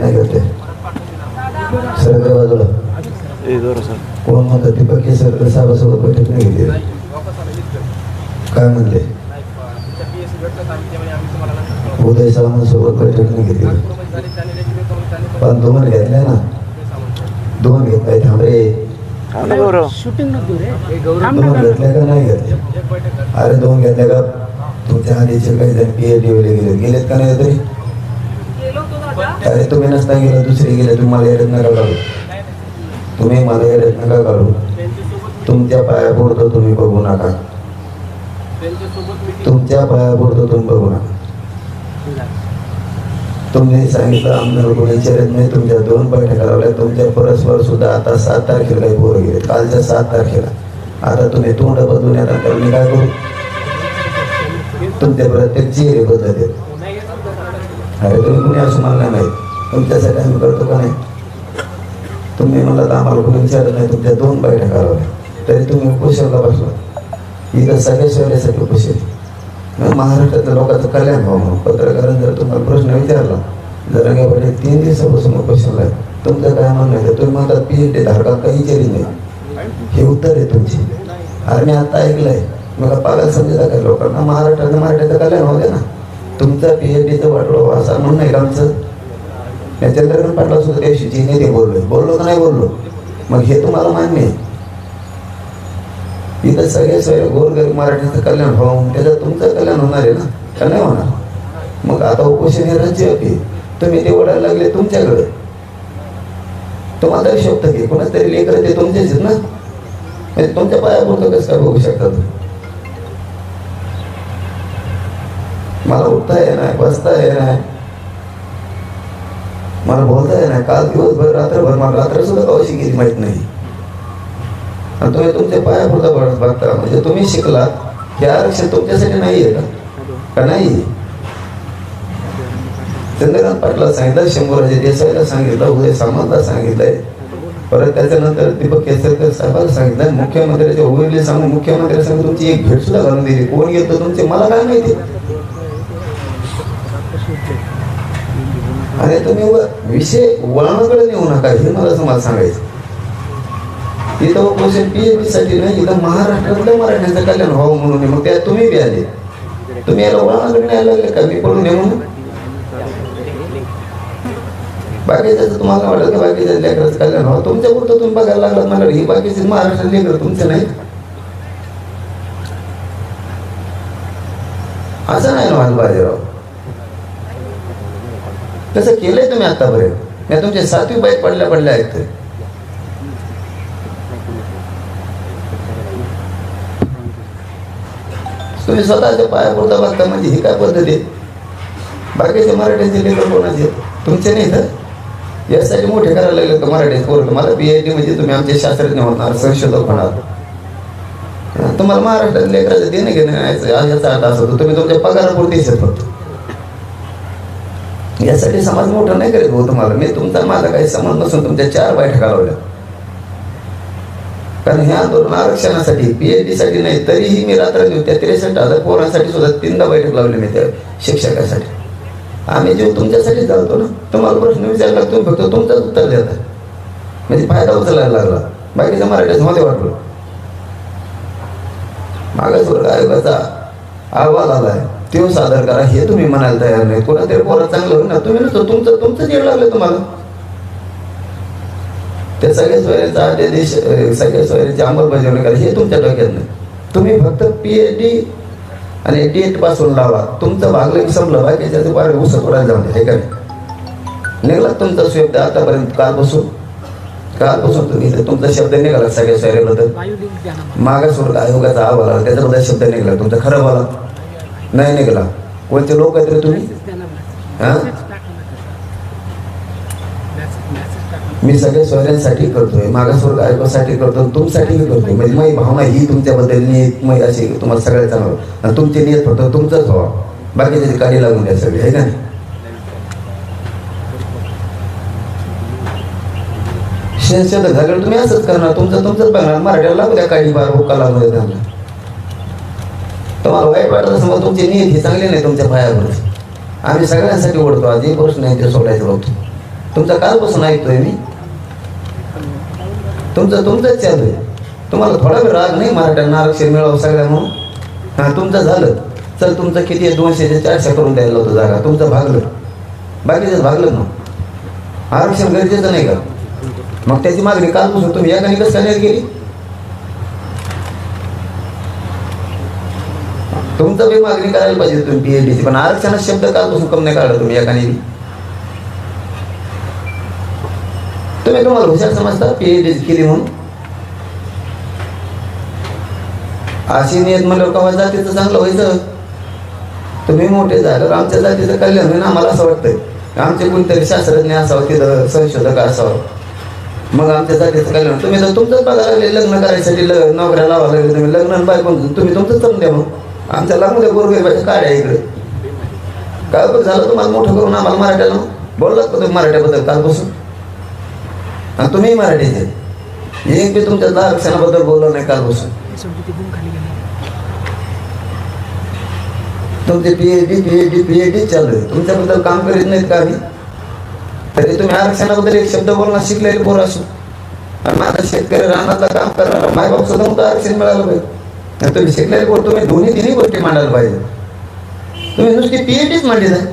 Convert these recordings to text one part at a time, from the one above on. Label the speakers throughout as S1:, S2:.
S1: नाही करते सगळ्या बाजूला कोण म्हणतात दीपक केसरकर साहेबासोबत बैठक नाही घेतली? काय म्हणले? उदय सावंतसोबत बैठक नाही घेतली. पण दोन घेतल्या ना. दोन घेतलाय थांबरे
S2: शूटिंग नको रे.
S1: दोन घेतल्या का नाही घेतल्या? अरे दोन घेतल्या का? तुमच्या आधीचे काही जण पी एच डी गेले गेलेत का नाही तरी? अरे तुम्ही नसता गेलं दुसरे गेले तुम्हाला येडत नका काढू तुम्ही मला येडत नका काढू तुमच्या पाया पुरतो तुम्ही बघू नका. तुमच्या पाया पुरतो तुम्ही बघू नका. तुम्ही सांगितलं आमदार कोणी विचारत नाही तुमच्या दोन बैठका लावल्या. तुमच्या परस्पर सुद्धा आता सात तारखेला पोर गेले. कालच्या सात तारखेला. आता तुम्ही तोंड बदलून येतात तर मी काय करू? तुमच्या प्रत्येक चेहरे बदलत अरे तुम्ही कुणी असं मला नाही? माहीत तुमच्यासाठी आम्ही करतो का नाही? तुम्ही मला तर आम्हाला कोणी विचारलं नाही तुमच्या दोन बैठका लावल्या तरी तुम्ही उपोषणला बसला? इथं सगळ्या शहरासाठी उपोषण मग महाराष्ट्रातल्या लोकांचं कल्याण व्हावं म्हणून. पत्रकारांनी जर तुम्हाला प्रश्न विचारला जर रंगे तीन दिवसापासून उपोषणला आहे. तुमचं काय म्हणणं आहे? तुम्ही म्हणतात पी एच डी धारकात काही केली नाही. हे उत्तर आहे तुमची. अरे मी आता ऐकलंय. मला पागल समजता काय लोकांना? महाराष्ट्रात महाराष्ट्राचं कल्याण होऊ ना. तुमचं पी एच डीचं वाटलो असं म्हणून नाही आमचं? मी चंद्रकांत पाटला सुद्धा त्या दिवशी बोललो. बोललो का नाही बोललो? मग हे तुम्हाला मान्य आहे. इथं सगळे सगळे गोरगरीब मराठीचं कल्याण व्हावं. त्याच्यात तुमचं कल्याण होणार आहे ना? का नाही होणार? मग आता उपोषण हे राज्यव्यापी तुम्ही ते ओढायला लागले तुमच्याकडे. तुम्हाला शब्द घे की कोणाच तरी लेकर ते तुमचेच आहेत ना? म्हणजे तुमच्या पायापुरतं कसं काय बघू शकता तुम्ही? मला उठता ये नाही बसता ये नाही. मला बोलता ये नाही. काल दिवसभर रात्रभर मला रात्र सुद्धा कशी गेली माहीत नाही. आणि तुम्ही तुमच्या पायापुरता बघ- बघता म्हणजे तुम्ही शिकलात हे आरक्षण तुमच्यासाठी नाही आहे का नाही चंद्रकांत पाटला सांगितलं शंभूराजे देसाईला सांगितलं उदय सामंतला सांगितलंय. परत त्याच्यानंतर दीपक केसरकर साहेबांना सांगितलं मुख्यमंत्र्याच्या उमेदले सांगून मुख्यमंत्र्या सांगून तुमची एक भेट सुद्धा घालून दिली. कोण घेतो तुमचे? मला काय माहिती? आणि तुम्ही विषय वळणाकडे नेऊ नका हे मला तुम्हाला सांगायचं. इथं उपोषण पीएचडी साठी नाही इथं महाराष्ट्रातल्या मराठ्यांचं कल्याण व्हावं म्हणून मग त्या तुम्ही बी आले. तुम्ही याला वळणाकडे नाही लागले का? मी पडून नेऊ म्हणून तुम्हाला वाटत बाकीच्या लेकराचं कल्याण व्हावं. तुमच्या पुरतं तुम्ही बघायला लागलात मला. ही बाकीचे महाराष्ट्र लेकर तुमचे नाही असं नाही ना व्हायला पाहिजे राव. तसं केलंय तुम्ही आतापर्यंत. या तुमचे सातवी बाईक पडल्या पडल्या आहेत तुम्ही स्वतःच्या पाया पायापुरता बघता म्हणजे ही काय पद्धत आहे? बाकीचे मराठीचे लेकर कोणाचे तुमचे नाही तर? यासाठी मोठे करायला लागले तर मराठी पोरं. मला पी एच डी म्हणजे तुम्ही आमचे शास्त्रज्ञ होणार संशोधक होणार तुम्हाला महाराष्ट्रात लेकराचं देणं घेणं याचा अर्थ असतो तुम्ही तुमच्या पगारापुरतीच फक्त. यासाठी समाज मोठा नाही करीत भाऊ तुम्हाला. मी तुमचा माझा काही संबंध नसून तुमच्या चार बैठका लावल्या. कारण हे आंदोलन आरक्षणासाठी पीएचडी साठी नाही तरीही मी रात्र त्या त्रेसष्ट हजार पोरांसाठी सुद्धा तीनदा बैठक लावली मी त्या शिक्षकासाठी. आम्ही जीव तुमच्यासाठी चालतो ना? तुम्हाला प्रश्न विचारला तुम्ही फक्त तुमचाच उत्तर देता. म्हणजे फायदा उचलायला लागला. बाकीच्या मराठीच मध्ये वाटलं. मागास वर्ग आयोगाचा अहवाल आहे तो सादर करा हे तुम्ही म्हणायला तयार नाही. कोणातरी पोरा चांगलं होईल ना तुम्ही नसतो तुमचं तुमचं येड लागलं तुम्हाला. ते सगळे सोयऱ्याचा अध्यादेश अं, सगळ्या सोयऱ्याची अंमलबजावणी करा हे तुमच्या डोक्यात नाही. तुम्ही फक्त पीएचडी आणि टेटपासून लावा. तुमचं भागलं की संपलं बाकीच्या बाहेर उसत उडायला जाऊन हे काय निघाला तुमचा शब्द आतापर्यंत कालपासून. कालपासून तुम्ही तुमचा शब्द निघाला सगळ्या सोयऱ्याबद्दल. मागासवर्ग आयोगाचा अहवाल आला त्याच्याबद्दल शब्द निघाला तुमचा खरं बोला. नाही निघाला. कोणते लोक आहेत रे तुम्ही?
S2: ना
S1: हा?
S2: ना
S1: मी सगळ्या सोयऱ्यांसाठी करतोय मागासवर्ग आयोगासाठी करतो तुमच्यासाठीही करतोय. म्हणजे माझी भावना ही तुमच्याबद्दल नियत मग अशी तुम्हाला सगळ्या चांगलं आणि तुमची नियत फक्त तुमचंच व्हावा. बाकीच्या काढी लागून द्या सगळे आहे का नाही? शेत झाल्यावर तुम्ही असंच करणार. तुमचं तुमचंच बघणार. मराठ्याला लागू द्या काही बार हुक्का लागू द्या त्यांना. तुम्हाला वाईट वाटत असं मग तुमची नियती ही चांगली नाही तुमच्या पायावर. आम्ही सगळ्यांसाठी ओढतो आज एक प्रश्न आहे ते सोडायचं बघतो तुमचा कालपासून ऐकतोय मी. तुमचं तुमचंच चालू आहे. तुम्हाला थोडा वेळ राग नाही मराठ्यांना आरक्षण मिळावं सगळ्या म्हणून? हां तुमचं झालं. चल तुमचं किती आहे? दोनशे ते चारशे करून द्यायला होतं जागा. तुमचं भागलं. बाकीचं भागलं ना आरक्षण गरजेचं नाही का? मग त्याची मागणी कालपासून तुम्ही एकाने कसं गेली नाही केली तुमचं बी मागणी करायला पाहिजे तुम्ही पीएचडीची पण आरक्षणाचा शब्द कालपासून कम नाही काढला तुम्ही एकाने तुम्ही तुम्हाला हुशार समजता पीएचडी केली म्हणून. अशी नियत म्हणलं कवा जातीचं चांगलं व्हायचं? तुम्ही मोठे झाल्यावर आमच्या जातीचं कल्याण होईल आम्हाला असं वाटतंय. आमचे कोणतरी शास्त्रज्ञ असावं तिथं संशोधक असावं. मग आमच्या जातीचं कल्याण. तुम्ही तर तुमचंच बघा लागले लग्न करायसाठी ल नोकऱ्या लावा लागले तुम्ही लग्न आणि बायको तुम्ही तुमचंच करून द्या मग. आमच्या लागून गोरगरिबाच्या काड्या इकडे काय बरं झालं तुम्हाला मोठं करून आम्हाला मराठ्याला बोललात का तुम्ही मराठ्याबद्दल कालपासून आणि तुम्ही मराठीचे एक बी तुमच्या आरक्षणाबद्दल बोललं नाही कालपासून
S2: शेवटी ते डी खाली गेले
S1: तुमचे पीएचडी पीएचडी पीएचडी चालू आहे. तुमच्याबद्दल काम करीत नाहीत का आम्ही? तरी तुम्ही आरक्षणाबद्दल एक शब्द बोलणार शिकलेले पोरं असू. आणि माझा शेतकरी रानातला काम करणार मायबाप सुद्धा तुमचं आरक्षण मिळालं पाहिजे. आणि तुम्ही शिकलेले बोलतो तुम्ही दोन्ही तिन्ही गोष्टी मांडायला पाहिजे. तुम्ही नुसती पीएचडीच मांडली नाही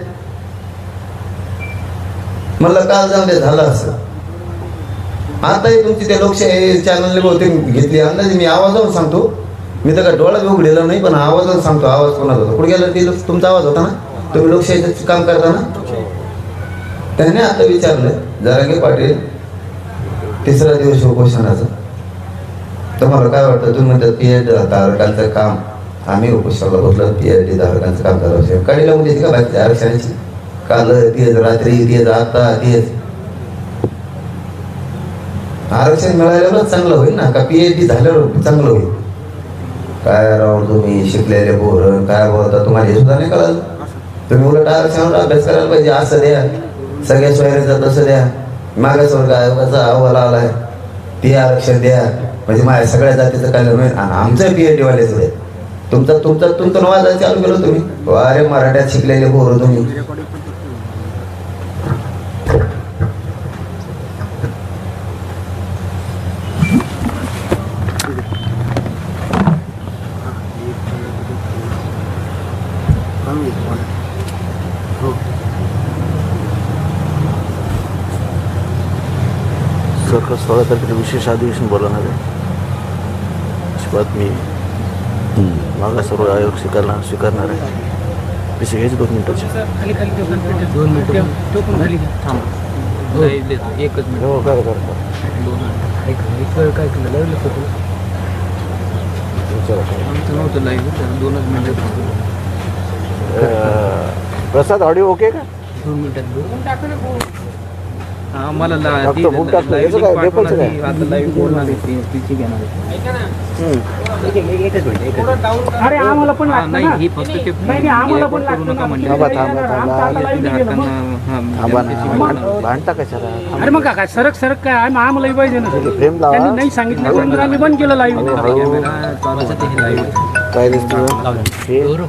S1: मला काल जाऊन दे झालं असं. आताही तुमची त्या लोकशाही चॅनलने बहुतेक घेतली अंदाजे मी आवाजावर सांगतो. मी तर काय डोळा उघडेला नाही पण आवाजावर सांगतो आवाज कोणाचा होता? कुठे गेला? ते तुमचा आवाज होता ना? तुम्ही लोकशाहीचं काम करता ना? त्याने आता विचारलं जरांगे पाटील तिसरा दिवस उपोषणाचा. तुम्हाला काय वाटतं तुम्ही म्हणतात पी एच धारकांचं काम आम्ही उपोषणाला बसलो पी एच डी धारकांचं काम करावं कडे लावून देते का बाकी आरक्षणाची? काल तेच रात्री तेच आता तेच आरक्षण मिळाल्यावरच चांगलं होईल ना? का पी एच डी झाल्यावर चांगलं होईल? काय राव तुम्ही शिकलेले बोर काय बोलता तुम्हाला हे सुद्धा नाही कळालं? तुम्ही उलट आरक्षणावर अभ्यास करायला पाहिजे असं द्या. सगळ्या सोयऱ्याचं तसं द्या. मागासवर्ग आयोगाचा अहवाल आलाय. ते आरक्षण द्या. म्हणजे माझ्या सगळ्या जातीचं कल्याण होईल. आणि आमचं पीएच डी वाल्याचं तुमचा तुमचा तुमचं वाजायला चालू केलं तुम्ही. हो, अरे मराठ्यात शिकलेले बोर तुम्ही.
S3: सरकार सोळा तारखेला विशेष अधिवेशन बोलवणार आहे. अशी बातमी मागासवर्ग आयोग स्वीकारणार स्वीकारणार आहे. घ्यायचे दोन मिनिटाचे
S2: दोन मिनिटं थांब. एकच मिनिट.
S3: हो काय करता
S2: दोन मिनिट. एक एक वेळ काय केलं? लावलं फोटो आमचं नव्हतं लाईव्ह दोनच मिनिटं
S3: प्रसाद ऑडिओ ओके का?
S2: दोन मिनिटात हा लाईव्ह
S4: अरे आम्हाला पण
S2: नाही ही फक्त ते
S4: आम्हाला
S2: करू
S4: लागतं
S2: नका
S4: ना.
S2: म्हणजे.
S3: भांडता कशाला?
S4: अरे मग काय सरक सरक काय? आम्ही आम्हालाही पाहिजे ना.
S3: फ्रेम लावा.
S4: त्यांनी नाही सांगितलं. आम्ही बंद केलं लाईव्ह
S3: हळू काय दिसतं हे
S2: माईक तू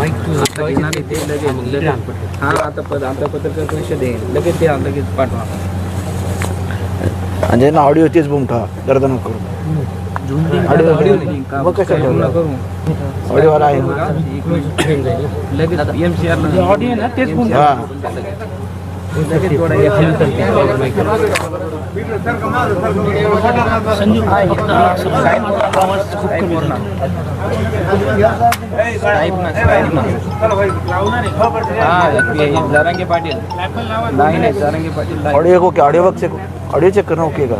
S2: आता घेणार आहे ते लगेच लगेच हा आता पद आता पत्रकार परिषद आहे. लगेच ते लगेच पाठवा.
S3: आणि ज्यांना ऑडिओ तेच बूम ठेवा गर्द नको करू
S2: ऑडिओ ऑडिओ नाही. का
S3: मग कशाला
S2: काय
S3: ठेवलं?
S2: करू.
S3: आहे.
S2: लगेच
S4: ऑडिओ ना तेच
S3: हा.
S2: लगेच.
S4: संजू खूप कमी झाला.
S2: साहेब ना, साहेब ना. हा, ते जरांगे पाटील नाही नाही जरांगे पाटील नाही.
S3: ऑडिओ ओके ऑडिओ बघ चेक ऑडिओ चेक करणं ओके का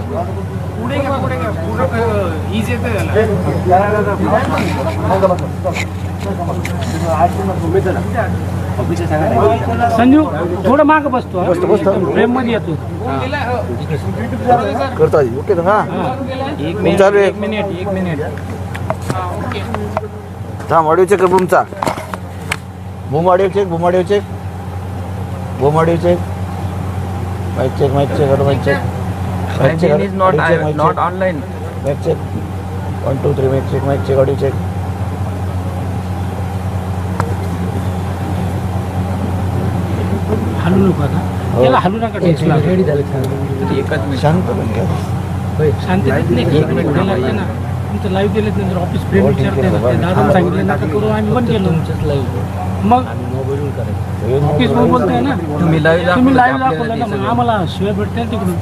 S4: संजू थोडं माग बसतो फ्रेममध्ये येतो.
S3: करतो ओके ना हा.
S2: एक
S3: बूम
S2: मिनिट
S3: चालू आहे
S2: एक मिनिट एक मिनिट.
S3: थांब ऑडिओ चेक कर बूमचा. Boom audio check boom audio check. Boom audio check. Mic check mic check audio mic check. Mic check check.
S2: online.
S3: Mic check. One two three mic check mic check audio check.
S4: हलू नका का त्याला हलू नका टेस्टला
S2: एकच minute
S3: शांत पण घ्या.
S4: शांततेत नाही एक मिनिट लागते ना. तुमचं लाईव्ह दिलं नंतर ऑफिस फ्रेंड विचारते दादा सांगितलं नका करू आम्ही बंद केलं. मग ऑफिसमध्ये बोलताय ना.
S2: तुम्ही लाईव्ह
S4: तुम्ही लाईव्ह
S2: दाखवलं
S4: ना मग आम्हाला शिवाय भेटते ना तिकडून.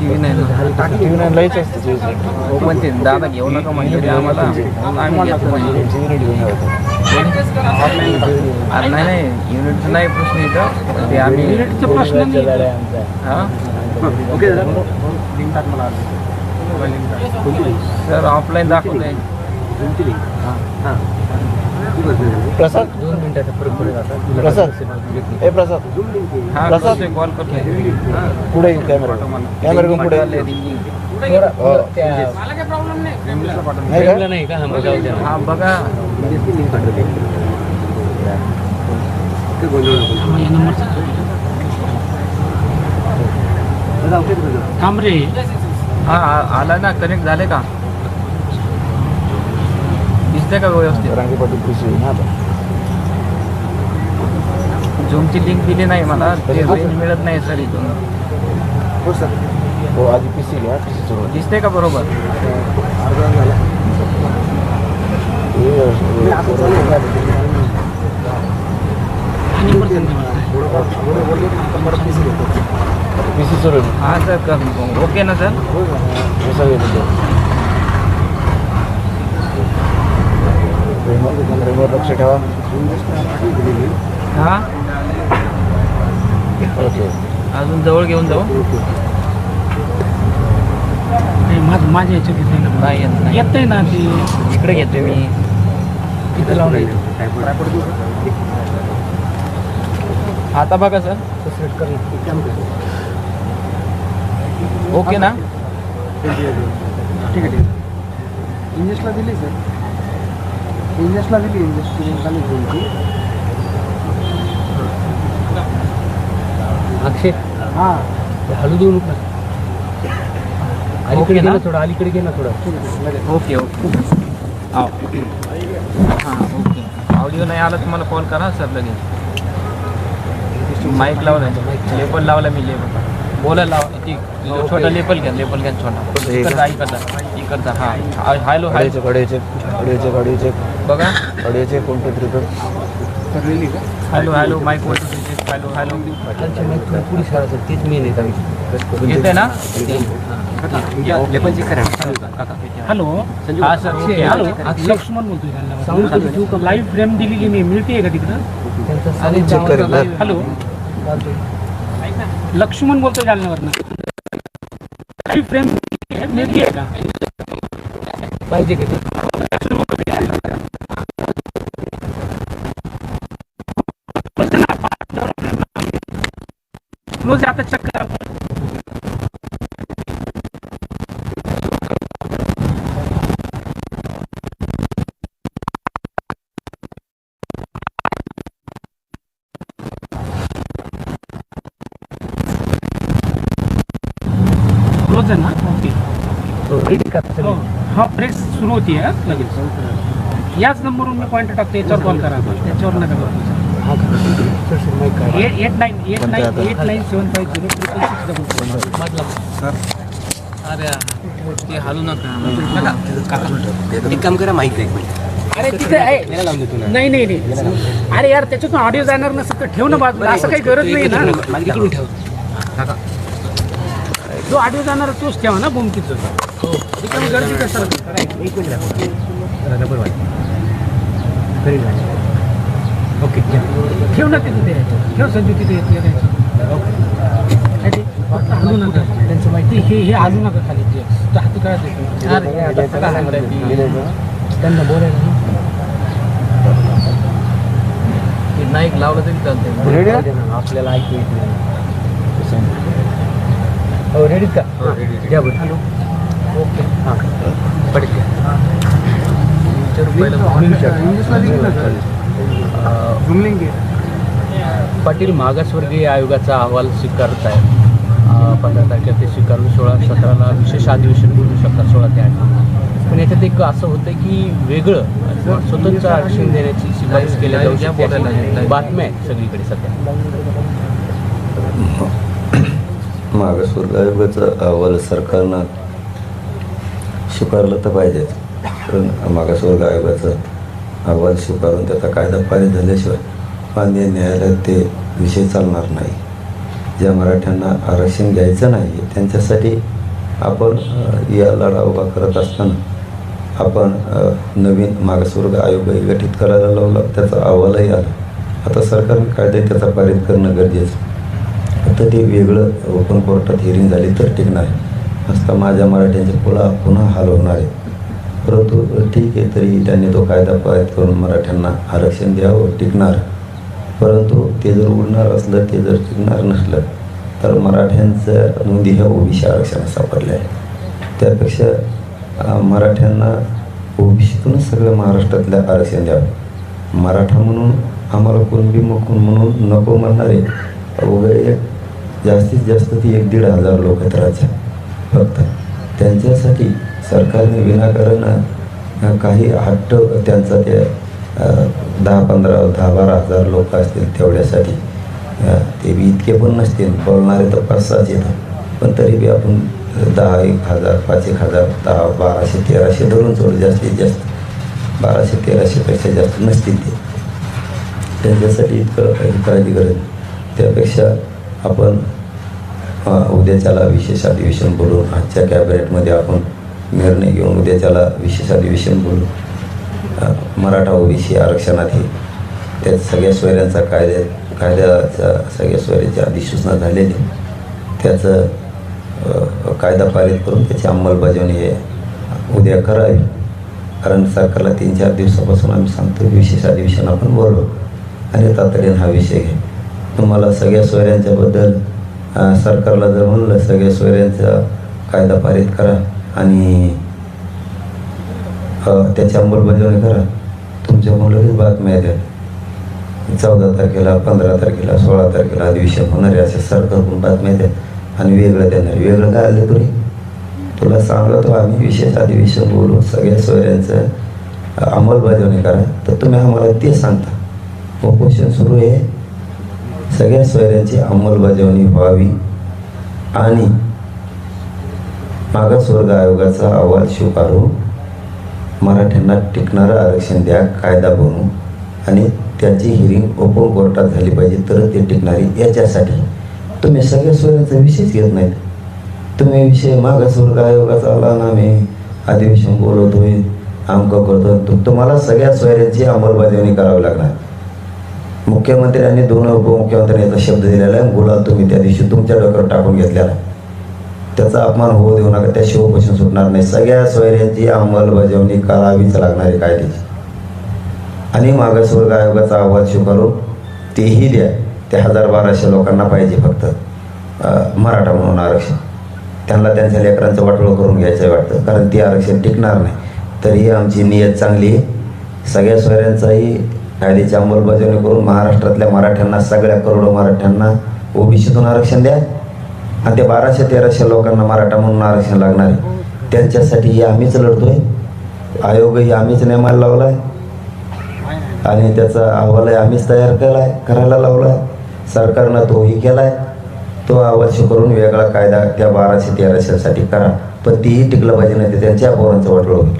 S2: टीव्ही नाही ना.
S3: टीव्ही नाही लयच असतं
S2: पण ते दादा घेऊ नका म्हणजे आम्हाला. आम्ही घेतलं नाही. नाही नाही युनिटचं नाही प्रश्न इथं. ते आम्ही
S4: मिनिटचा प्रश्न नाही
S2: हा? सर ऑफलाईन दाखवलंय
S3: प्रसाद? दोन मिनिटाचा फरक पडेल प्रसाद? ए प्रसाद.
S2: हा
S3: प्रसाद.
S2: करतोय. कॉल करतोय
S3: पुढे येईल कॅमेरा कॅमेरा पुढे हो. नाही का?
S2: हा बघा
S4: थांब रे
S2: हा आला ना? कनेक्ट झाले का? दिसतंय का व्यवस्थित?
S3: रांगी पाटील कृषी.
S2: झूमची लिंक दिली नाही मला. ते रेंज मिळत नाही सर इथून.
S3: हो आधी पी सी घ्या पी सी सुरू.
S2: दिसतंय का बरोबर?
S4: हा
S3: पी सी सुरू
S2: हा सर कर ओके ना सर?
S3: रिमोट लक्ष ठेवा.
S2: हा?
S3: ओके.
S2: अजून जवळ घेऊन जाऊ.
S4: माझं माझ्या याच्यात येते ना.
S2: येत नाही?
S4: येत ना ते.
S2: इकडे घेतोय मी.
S4: तिथं लावलं
S2: आता बघा सर. ओके ना?
S5: ठीक आहे इंजेसला दिली सर. इंजेसला दिली इंजेस खाली
S6: अक्षय.
S5: हां.
S6: हळू देऊ नका.
S2: ओके ना?
S6: थोडं अलीकडे घे ना थोडं.
S2: Okay okay. हाँ ओके. ऑडिओ नाही आला तुम्हाला कॉल करा सर लगेच. माईक लावला लेपल लावला मी लेपल बोला लाव. ती छोटा लेपल घ्या लेपल घ्या छोटा. इकडचा इकडचा इकडचा. हाँ. हॅलो हाय
S3: गाडीचे गाडीचे गाडीचे गाडीचे
S2: बघा.
S3: गाडीचे कोणते त्रिकट
S2: हॅलो हॅलो माईक वर हॅलो हॅलो.
S6: माईक थोडी सारा तेच मेन आहे.
S2: येते ना?
S4: हॅलो
S2: हा sir okay
S4: hello
S2: hello
S4: Laxman बोलतोय लाईव्ह फ्रेम दिलेली नाही मिळते का तिकडं. हॅलो लक्ष्मण बोलतोय जालन्यावरनं. लाईव्ह फ्रेम मिळते का?
S6: पाहिजे का?
S4: क्लोज आता चेक हो. हा प्रेस सुरू होती आहे लगेच. याच नंबरवरून मी पॉईंट टाकतो याच्यावर कॉल करा त्याच्यावर नका करू.
S6: हा.
S4: Eight eight nine eight nine eight nine seven five zero triple six double
S6: मधला.
S2: अरे ते हलू नका.
S6: एक काम करा एक मिनिट.
S4: अरे तिथे आहे. नाही नाही नाही. अरे यार त्याच्यातून ऑडिओ जाणार नसेल तर ठेव ना बाजूला. असं काही गरज नाही ना.
S6: ठेव.
S4: जो ऑडिओ जाणार आहे तोच ठेवा ना बुमकीचं हो रिकामी गर्दी कसं
S6: एक मिनिट दाखवा. रबर वाली. Very nice. ओके घ्या.
S4: ठेव ना तिथे ते ठेव संजू तिथे येते काय ते? फक्त हलू नका त्यांचं माहिती हे हे हलू नका खाली ते तो हाती काय
S2: अरे आता सगळं सांगताय ती.
S6: त्यांना बोलायला ना.
S2: ते नाईक लावलं तरी चालतंय
S3: रेडी
S6: जाऊ दे ना, आपल्याला ऐकू येत नाही हो रेडीत का घ्या बरं हॅलो ओके. हां.
S2: तीनशे रुपयाला
S6: पाटील मागासवर्गीय आयोगाचा अहवाल स्वीकारत आहे पंधरा तारखेला ते स्वीकारून सोळा सतराला विशेष अधिवेशन बोलू शकतात सोळा ते आठ. पण याच्यात एक असं होतं की वेगळं स्वतंत्र आरक्षण देण्याची शिफारस केल्या जाऊ शकते. बातम्या आहेत सगळीकडे सध्या.
S1: मागासवर्ग आयोगाचा अहवाल सरकारनं स्वीकारलं तर पाहिजेच कारण मागासवर्ग आयोगाचा अहवाल स्वीकारून त्याचा कायदा पारित झाल्याशिवाय माननीय न्यायालयात ते विषय चालणार नाही. ज्या मराठ्यांना आरक्षण घ्यायचं नाही त्यांच्यासाठी आपण या लढा उभा करत असताना आपण नवीन मागासवर्ग आयोगही गठीत करायला लावला त्याचा अहवालही आला. आता सरकारने कायदे त्याचा पारित करणं गरजेचं आता ते वेगळं ओपन कोर्टात हिअरिंग झाली तर टिकणार आहे असता माझ्या मराठ्यांचे पुला पुन्हा हाल होणार आहे. परंतु ठीक आहे तरी त्यांनी तो कायदा पारित करून मराठ्यांना आरक्षण द्यावं टिकणार. परंतु ते जर उडणार असलं ते जर टिकणार नसलं तर मराठ्यांचं नोंदी ह्या ओबीसी आरक्षणात सापडल्या आहे त्यापेक्षा मराठ्यांना ओबीसीतूनच सगळं महाराष्ट्रातल्या आरक्षण द्यावं. मराठा म्हणून आम्हाला कुणबी मकून म्हणून नको म्हणणारे वगैरे एक जास्तीत जास्त ती एक दीड हजार लोक आहेत राज्यात. फक्त त्यांच्यासाठी सरकारने विनाकारण काही हट्ट त्यांचा ते दहा पंधरा दहा बारा हजार लोक असतील तेवढ्यासाठी ते बी इतके पण नसतील बोलणारे तर पाच सहाच येतात. पण तरी बी आपण दहा एक हजार पाच एक हजार दहा बाराशे तेराशे धरून सोडू जास्तीत जास्त बाराशे तेराशेपेक्षा जास्त नसतील ते. त्यांच्यासाठी इतकं काही काळजी गरज त्यापेक्षा आपण अ, उद्याच्याला विशेष अधिवेशन बोलू आजच्या कॅबिनेटमध्ये आपण निर्णय घेऊन उद्याच्याला विशेष अधिवेशन बोलू. मराठा ओबीसी आरक्षणात हे त्यात सगळ्या सोयऱ्यांचा कायद्या कायद्याचा सगळ्या सोयऱ्यांची अधिसूचना झालेली. त्याचं कायदा पारित करून त्याची अंमलबजावणी हे उद्या करावी. कारण सरकारला तीन चार दिवसापासून आम्ही सांगतो विशेष अधिवेशन आपण बोलू आणि तातडीनं हा विषय घे तुम्हाला सगळ्या सोयऱ्यांच्याबद्दल सरकारला जर म्हणलं सगळ्या सोयऱ्यांचा कायदा पारित करा आणि त्याची अंमलबजावणी करा. तुमच्या मुलं बातम्या द्या चौदा तारखेला पंधरा तारखेला सोळा तारखेला अधिवेशन होणारे असे सरकारकडून बातम्या द्या आणि वेगळं देणार. वेगळं काय आलं तरी? तुला सांगतो आम्ही विशेष अधिवेशन बोलू सगळ्या सोयऱ्यांचं अंमलबजावणी करा. तर तुम्ही आम्हाला ते सांगता. उपोषण सुरू आहे. सगळ्या सोयऱ्यांची अंमलबजावणी व्हावी आणि मागासवर्ग आयोगाचा अहवाल स्वीकारून मराठ्यांना टिकणारं आरक्षण द्या कायदा बनवू आणि त्याची हिरिंग ओपन कोर्टात झाली पाहिजे तर ते टिकणारी याच्यासाठी. तुम्ही सगळ्या सोयऱ्यांचा विषयच घेत नाहीत. तुम्ही विषय मागासवर्ग आयोगाचा आला ना मी अधिवेशन बोलवतोय आमकं करतो. तुम्हाला सगळ्या सोयऱ्यांची अंमलबजावणी करावी लागणार. मुख्यमंत्र्यांनी दोन उपमुख्यमंत्र्यांचा शब्द दिलेला आहे. गुलाल तुम्ही त्या दिवशी तुमच्या डोक्यावर टाकून घेतलेला आहे त्याचा अपमान होऊ देऊ नका. त्या शिवपासून सुटणार नाही. सगळ्या सोयऱ्यांची अंमलबजावणी करावीच लागणार आहे कायद्याची. आणि मागासवर्ग आयोगाचा अहवाल स्वीकारून तेही द्या. त्या हजार बाराशे लोकांना पाहिजे फक्त. मराठा म्हणून आरक्षण. त्यांना त्यांच्या लेकरांचं वाटोळ करून घ्यायचं वाटतं. कारण ती आरक्षण टिकणार नाही. तरीही आमची नियत चांगली आहे. सगळ्या सोयऱ्यांचाही कायद्याची अंमलबजावणी करून महाराष्ट्रातल्या मराठ्यांना सगळ्या करोडो मराठ्यांना ओबीसीतून आरक्षण द्या. आणि ते बाराशे तेराशे लोकांना मराठा म्हणून आरक्षण लागणार आहे. त्यांच्यासाठी हे आम्हीच लढतोय. आयोगही आम्हीच नेमायला लावला आहे आणि त्याचा अहवालही आम्हीच तयार केला आहे करायला लावला आहे सरकारनं तोही केला आहे तो अवश्य करून वेगळा कायदा त्या बाराशे तेराशेसाठी करा. पण तीही टिकलं पाहिजे नाही ते त्यांच्या पोरांचं वाटलं होईल.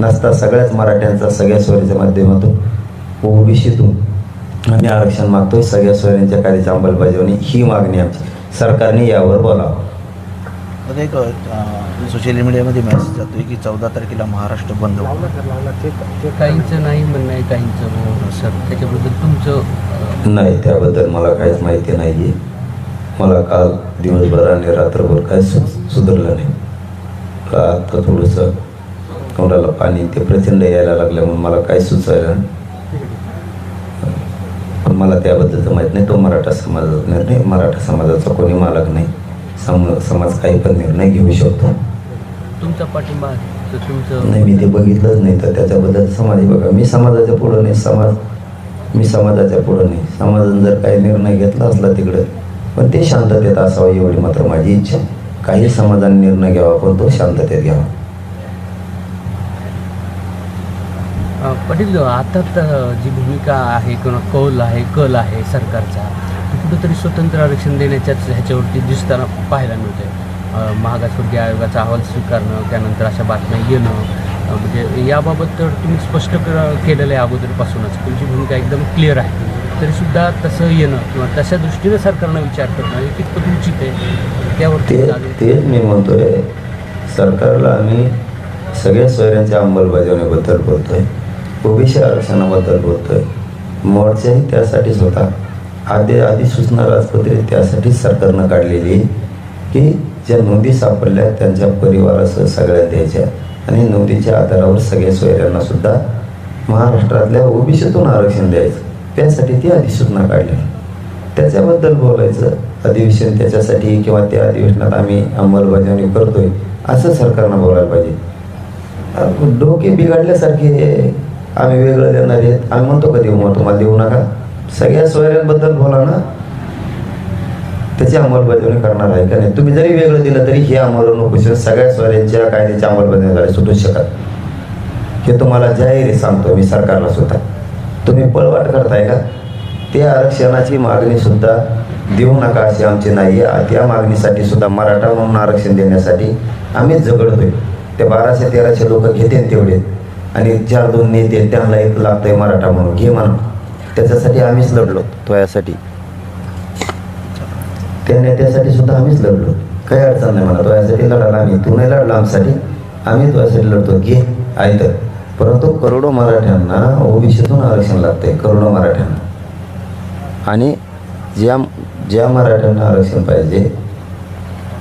S1: नसता सगळ्याच मराठ्यांचा सगळ्या सोयीच्या माध्यमातून ओबीसीतून आम्ही आरक्षण मागतोय. सगळ्या सोयऱ्यांच्या कायद्याची अंमलबजावणी ही मागणी आमची. सरकारने यावर बोलावं.
S3: आता एक सोशल मीडियामध्ये मेसेज जातोय की चौदा तारखेला महाराष्ट्र बंद होईल.
S6: काहींचं नाही म्हणणं आहे काहींचं हो सर त्याच्याबद्दल तुमचं
S1: नाही त्याबद्दल मला काहीच माहिती नाही आहे मला काल दिवसभर आणि रात्रभर काही सु सुधारलं नाही. मला आत्ता थोडंसं तोंडाला पाणी ते प्रचंड यायला लागल्यामुळे मला काही सुचायला नाही. मला त्याबद्दलचं माहीत नाही तो मराठा समाजाचा निर्णय मराठा समाजाचा कोणी मालक नाही. सम समाज काही पण निर्णय घेऊ शकतो.
S6: तुमचा पाठिंबा तुमचं
S1: नाही मी ते बघितलंच नाही तर त्याच्याबद्दल समाज बघा. मी समाजाच्या पुढं नाही समाज मी समाजाच्या पुढं नाही. समाजाने जर काही निर्णय घेतला असला तिकडं पण ते शांततेत असावं एवढी मात्र माझी इच्छा. काही समाजाने निर्णय घ्यावा पण तो शांततेत घ्यावा.
S6: पाटील आता तर जी भूमिका आहे किंवा कौल आहे कल आहे सरकारचा कुठंतरी स्वतंत्र आरक्षण देण्याच्याच ह्याच्यावरती दिसताना पाहायला मिळतंय. अ, मागासवर्गीय आयोगाचा अहवाल स्वीकारणं त्यानंतर अशा बातम्या येणं म्हणजे याबाबत तर तुम्ही स्पष्ट कर केलेलं आहे अगोदरपासूनच. तुमची भूमिका एकदम क्लिअर आहे. तरीसुद्धा तसं येणं किंवा तशा दृष्टीनं सरकारनं विचार करणं हे कितपत उचित आहे? त्यावरती
S1: तेच मी म्हणतोय सरकारला आम्ही सगळ्या सोयऱ्यांच्या अंमलबजावणीबद्दल बोलतोय. ओबीसी आरक्षणाबद्दल बोलतोय. मोर्चाही त्यासाठीच होता. आधी अधिसूचना सूचना त्यासाठीच सरकारनं काढलेली आहे की ज्या नोंदी सापडल्या त्यांच्या परिवारासह सगळ्या द्यायच्या आणि नोंदीच्या आधारावर सगळ्या सोयऱ्यांना सुद्धा महाराष्ट्रातल्या ओबीसीतून आरक्षण द्यायचं. त्यासाठी ती अधिसूचना काढली. त्याच्याबद्दल बोलायचं अधिवेशन त्याच्यासाठी किंवा त्या अधिवेशनात आम्ही अंमलबजावणी करतोय असं सरकारनं बोलायला पाहिजे. डोके बिघडल्यासारखे आम्ही वेगळं देणार आहेत. आम्ही म्हणतो का देऊ मग तुम्हाला देऊ नका? सगळ्या सोयऱ्यांबद्दल बोला ना. त्याची अंमलबजावणी करणार आहे का नाही? तुम्ही जरी वेगळं दिलं तरी हे आम्हाला नको सगळ्या सोयऱ्यांच्या कायद्याची अंमलबजावणी झाली सुटू शकत हे तुम्हाला जाहीर सांगतो मी सरकारला सुद्धा. तुम्ही पळवाट करताय का? त्या आरक्षणाची मागणी सुद्धा देऊ नका अशी आमची नाही आहे. त्या मागणीसाठी सुद्धा मराठा म्हणून आरक्षण देण्यासाठी आम्हीच झगडतोय. ते बाराशे तेराशे लोक घेते तेवढे. आणि चार दोन नेते त्यांना एक लागतंय मराठा म्हणून. घे म्हणून त्याच्यासाठी आम्हीच लढलो. तो यासाठी त्या नेत्यासाठी सुद्धा आम्हीच लढलो. काही अडचण नाही मला तो यासाठी लढाला आम्ही. तू नाही लढला आमच्यासाठी आम्ही तो यासाठी लढतो. घे. आहे तर. परंतु करोडो मराठ्यांना ओबीसीतून आरक्षण लागतंय. करोडो मराठ्यांना. आणि ज्या ज्या मराठ्यांना आरक्षण पाहिजे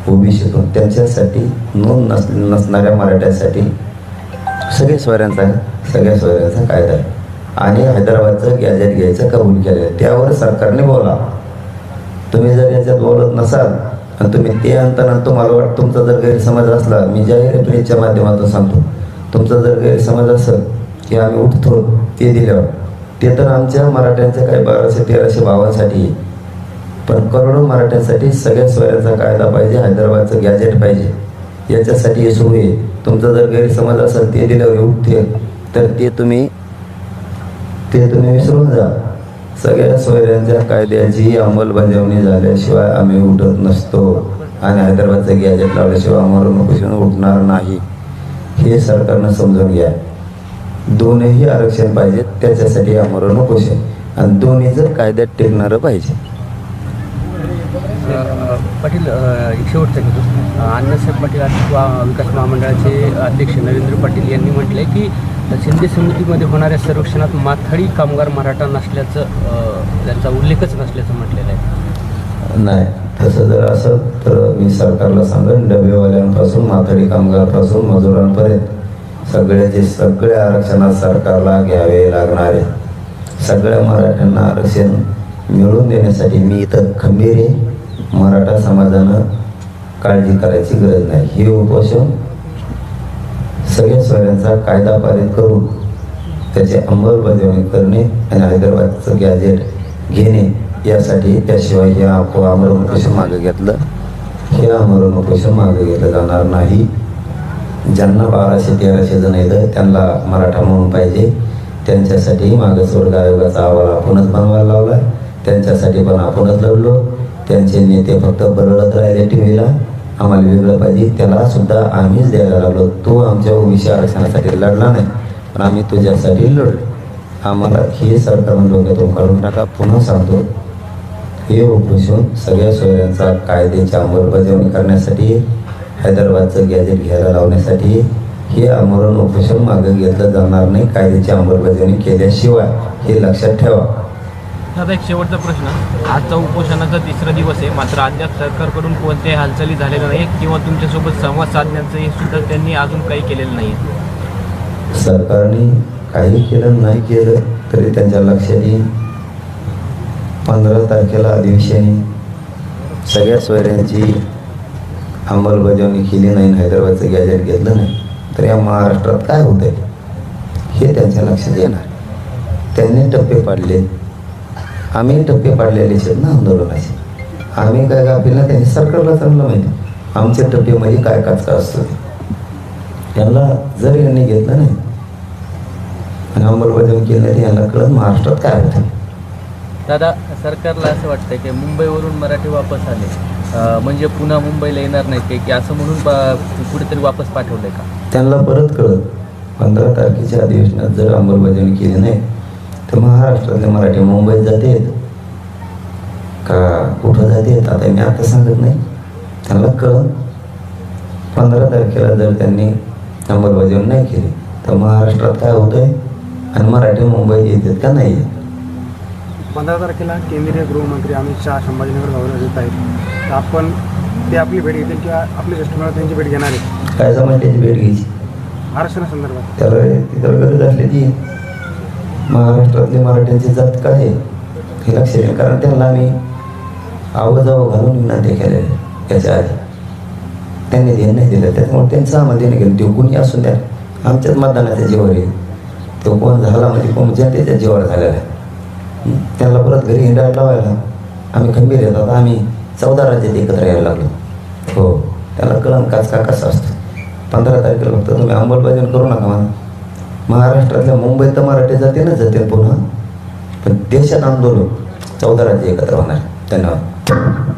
S1: ओबीसीतून त्यांच्यासाठी नोंद नस नसणाऱ्या मराठ्यांसाठी सगळ्या स्वऱ्यांचा सगळ्या स्वऱ्यांचा कायदा आहे. आणि हैदराबादचं गॅजेट घ्यायचं कबूल केलं त्यावर सरकारने बोला. तुम्ही जर याच्यात बोलत नसाल आणि तुम्ही ते आणताना तुम्हाला वाटतं तुमचा जर गैरसमज असला मी जाहीर प्रेसच्या माध्यमातून सांगतो. तुमचा जर गैरसमज असेल की आम्ही उठतो ते दिल्यावर. ते तर आमच्या मराठ्यांच्या काही बाराशे तेराशे भावांसाठी आहे. पण करोडो मराठ्यांसाठी सगळ्या स्वयंचा कायदा पाहिजे हैदराबादचं गॅजेट पाहिजे. याच्यासाठी हे सुरू आहे. तुमचा जर गैरसमज असेल ते दिल्यावर उठते तर ते तुम्ही ते तुम्ही विसरून जा. सगळ्या सोयऱ्यांच्या कायद्याची अंमलबजावणी झाल्याशिवाय आम्ही उठत नसतो आणि हैदराबादचं गॅजेट लावल्याशिवाय आम्हाला नोकरीतून उठणार नाही. हे सरकारनं समजून घ्या. दोनही आरक्षण पाहिजे त्याच्यासाठी आम्हाला नकोश. आणि दोन्ही जर कायद्यात टेकणारं पाहिजे.
S6: पाटील एक शेवटचा घेतो अण्णासाहेब पाटील विकास महामंडळाचे अध्यक्ष नरेंद्र पाटील यांनी म्हटलं आहे की शिंदे समितीमध्ये होणाऱ्या सर्वेक्षणात माथाडी कामगार मराठा नसल्याचं त्यांचा उल्लेखच नसल्याचं म्हटलेलं आहे.
S1: नाही तसं जर असेल तर मी सरकारला सांगेन डबेवाल्यांपासून माथाडी कामगारापासून मजुरांपर्यंत सगळ्याचे सगळे आरक्षणात सरकारला घ्यावे लागणारे सगळ्या मराठ्यांना आरक्षण मिळवून देण्यासाठी मी इथं खंबीर आहे. मराठा समाजानं काळजी करायची गरज नाही. हे उपोषण सगळ्या स्वयंचा कायदा पारित करून त्याची अंमलबजावणी करणे आणि हैदराबादचं गॅजेट घेणे यासाठी त्याशिवाय हे आप आमरण उपोषण मागे घेतलं. हे आमरण उपोषण मागे घेतलं जाणार नाही. ज्यांना बाराशे तेराशे जण येतं त्यांना मराठा म्हणून पाहिजे. त्यांच्यासाठी मागासवर्ग आयोगाचा अहवाल आपणच बनवायला लावला त्यांच्यासाठी पण आपणच लढलो. त्यांचे नेते फक्त बरळत राहिले टी व्हीला आम्हाला वेगळं पाहिजे. त्याला सुद्धा आम्हीच द्यायला लागलो. तो आमच्या ओबीसी आरक्षणासाठी लढला नाही. पण आम्ही तुझ्यासाठी लढलो. आम्हाला हे सरकारनं डोक्यातून काढून टाका. पुन्हा सांगतो हे उपोषण सगळ्या सोयऱ्यांचा कायद्याची अंमलबजावणी करण्यासाठी हैदराबादचं गॅजेट घ्यायला लावण्यासाठी हे आमरण उपोषण मागे घेतलं जाणार नाही. कायद्याची अंमलबजावणी केल्याशिवाय हे लक्षात ठेवा.
S7: आता एक शेवटचा प्रश्न. आजचा उपोषणाचा तिसरा दिवस आहे. मात्र अद्याप सरकारकडून कोणत्याही हालचाली झालेल्या नाही किंवा तुमच्यासोबत संवाद साधण्याचं हे सुद्धा त्यांनी अजून काही केलेलं नाही.
S1: सरकारने काही केलं नाही केलं तरी त्यांच्या लक्षात येईल पंधरा तारखेला अधिवेशन सगळ्या सोयऱ्यांची अंमलबजावणी केली नाही हैदराबादचं गॅजेट घेतलं नाही. तर या महाराष्ट्रात काय होतंय? हे त्यांच्या लक्षात येणार. त्यांनी टप्पे पाडले. आम्ही टप्पे पाडलेले आहेत ना आंदोलनाचे. आम्ही काय गाफील त्यांनी सरकारला चांगलं माहिती. आमचे टप्पे म्हणजे काय काचका असतो ते. यांना जर यांनी घेतलं नाही आणि अंमलबजावणी केली नाही यांना कळत महाराष्ट्रात काय होतं.
S6: दादा सरकारला असं वाटतं की मुंबईवरून मराठी वापस आले. म्हणजे पुन्हा मुंबईला येणार नाहीत ते की असं म्हणून कुठेतरी वापस पाठवलंय का?
S1: त्यांना परत कळत पंधरा तारखेच्या अधिवेशनात जर अंमलबजावणी केली नाही तर महाराष्ट्रातले मराठी. मुंबईत जातेत का कुठं जातेत आता मी आता सांगत नाही. त्यांना कळत पंधरा तारखेला जर त्यांनी अंमलबजावणी नाही केली तर महाराष्ट्रात काय होतंय? आणि मराठी मुंबईत येतात का नाही येत?
S5: पंधरा तारखेला केंद्रीय गृहमंत्री अमित शहा संभाजीनगर दौऱ्यावर येत आहेत. तर आपण ते आपली भेट घेतील किंवा आपले मंडळ त्यांची भेट घेणार आहेत
S1: काय जमा त्याची भेट घ्यायची?
S5: आरक्षणासंदर्भात.
S1: त्याला तिथं गरज असली ती. महाराष्ट्रातले मराठ्यांची जात काय आहे हे लक्ष येईल कारण त्यांना आम्ही आवाजाव घालून विनंती केलेल्या याच्या आधी. त्यांनी ध्यान नाही दिलं त्याच्यामुळे त्यांचं आम्हाला देणं केलं ते कोणी असून द्या. आमच्याच मतदानाच्या जीवावर येईल तो कोण झाला म्हणजे कोण जनतेच्या जीवावर झालेला आहे. त्यांना परत घरी हिंडायला लावायला आम्ही खंबीर येतात आम्ही चौदा राज्यात एकत्र यायला लागलो. हो. त्याला कळण काच का कसा असतो? पंधरा तारखेला फक्त तुम्ही अंमलबजावणी करू नका मला महाराष्ट्रातल्या मुंबईत तर मराठी जाते ना जाते पुन्हा पण देशात आंदोलन चौदा राज्य एकत्र होणार. धन्यवाद.